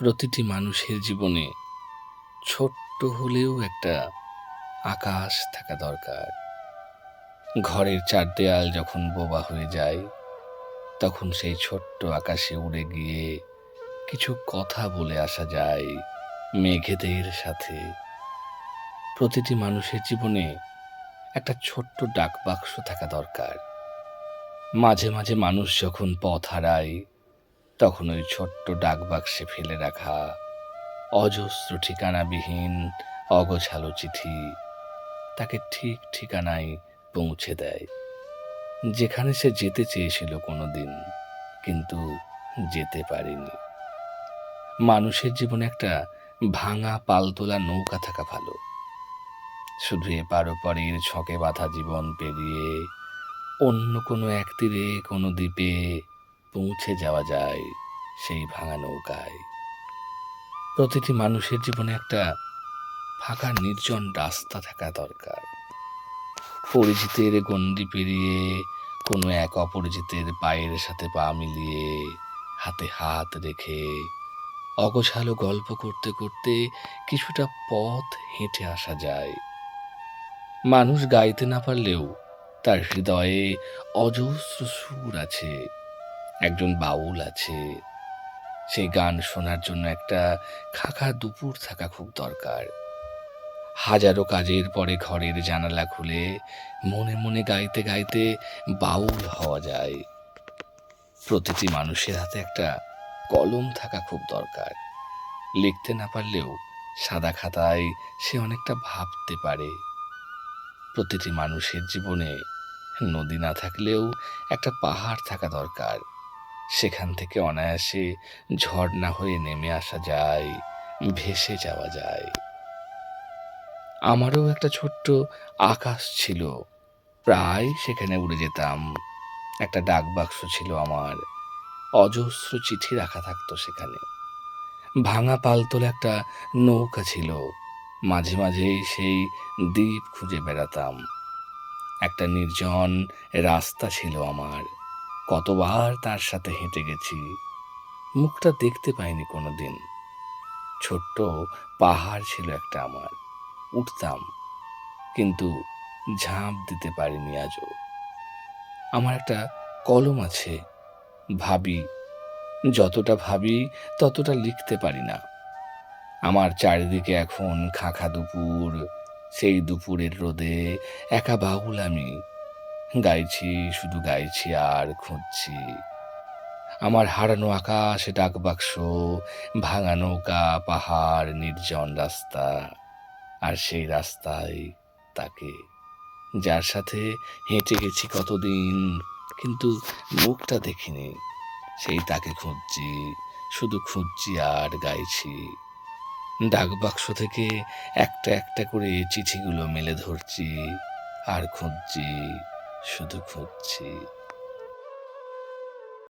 প্রতিটি মানুষের জীবনে ছোট্ট হলেও একটা আকাশ থাকা দরকার। ঘরের চার দেয়াল যখন বোবা হয়ে যায়, তখন সেই ছোট্ট আকাশে উড়ে গিয়ে কিছু কথা বলে আসা যায় মেঘেদের সাথে। প্রতিটি মানুষের জীবনে একটা ছোট্ট ডাক বাক্স থাকা দরকার। মাঝে মাঝে মানুষ যখন পথ হারায় তখন ওই ছোট্ট ডাক বাক্সে ফেলে রাখা অজস্র ঠিকানাবিহীন অগোছালো চিঠি তাকে ঠিক ঠিকানায় পৌঁছে দেয়। যেখানে সে যেতে চেয়েছিল কোনো দিন কিন্তু যেতে পারেনি। মানুষের জীবনে একটা ভাঙা পালতোলা নৌকা থাকা ভালো। শুধু এপার ওপারের ছকে বাঁধা জীবন পেরিয়ে অন্য কোনো এক তীরে, কোনো দ্বীপে পৌঁছে যাওয়া যায় সেই ভাঙা নৌকায়। প্রতিটি মানুষের জীবনে একটা ফাঁকা নির্জন রাস্তা থাকা দরকার। পরিচিতের গণ্ডি পেরিয়ে কোনো এক অপরিচিতের পায়ের সাথে পা মিলিয়ে হাতে হাত রেখে অগোছালো গল্প করতে করতে কিছুটা পথ হেঁটে আসা যায়। মানুষ গাইতে না পারলেও তার হৃদয়ে অজস্র সুর আছে। একজন বাউল আছে। সেই গান শোনার জন্য একটা খাখা দুপুর থাকা খুব দরকার। হাজারো কাজের পরে ঘরের জানালা খুলে মনে মনে গাইতে গাইতে বাউল হওয়া যায়। প্রতিটি মানুষের হাতে একটা কলম থাকা খুব দরকার। লিখতে না পারলেও সাদা খাতায় সে অনেকটা ভাবতে পারে। প্রতিটি মানুষের জীবনে নদী না থাকলেও একটা পাহাড় থাকা দরকার। সেখান থেকে অনায়াসে ঝর্ণা হয়ে নেমে আসা যায়, ভেসে যাওয়া যায়। আমারও একটা ছোট্ট আকাশ ছিল, প্রায় সেখানে উড়ে যেতাম। একটা ডাক বাক্স ছিল আমার, অজস্র চিঠি রাখা থাকতো সেখানে। ভাঙা পালতোলে একটা নৌকা ছিল, মাঝে মাঝেই সেই দ্বীপ খুঁজে বেড়াতাম। একটা নির্জন রাস্তা ছিল আমার কতবার তার সাথে হেঁটে গেছি, মুখটা দেখতে পাইনি কোনো দিন ছোট্ট পাহাড় ছিল একটা আমার, উঠতাম, কিন্তু ঝাঁপ দিতে পারিনি আজও। আমার একটা কলম আছে, ভাবি, যতটা ভাবি ততটা লিখতে পারি না। আমার চারিদিকে এখন খাখা দুপুর, সেই দুপুরের রোদে একা বাউল আমি। গাইছি, শুধু গাইছি আর খুঁজছি। আমার হারানো আকাশ ডাক বাক্স, ভাঙা নৌকা, পাহাড়, নির্জন রাস্তা, আর সেই রাস্তায় তাকে। যার সাথে হেঁটে গেছি কতদিন, কিন্তু মুখটা দেখিনি। সেই তাকে খুঁজছি, শুধু খুঁজছি আর গাইছি। ডাক বাক্স থেকে একটা একটা করে চিঠিগুলো মেলে ধরছি আর খুঁজছি। শুধু খুঁজছি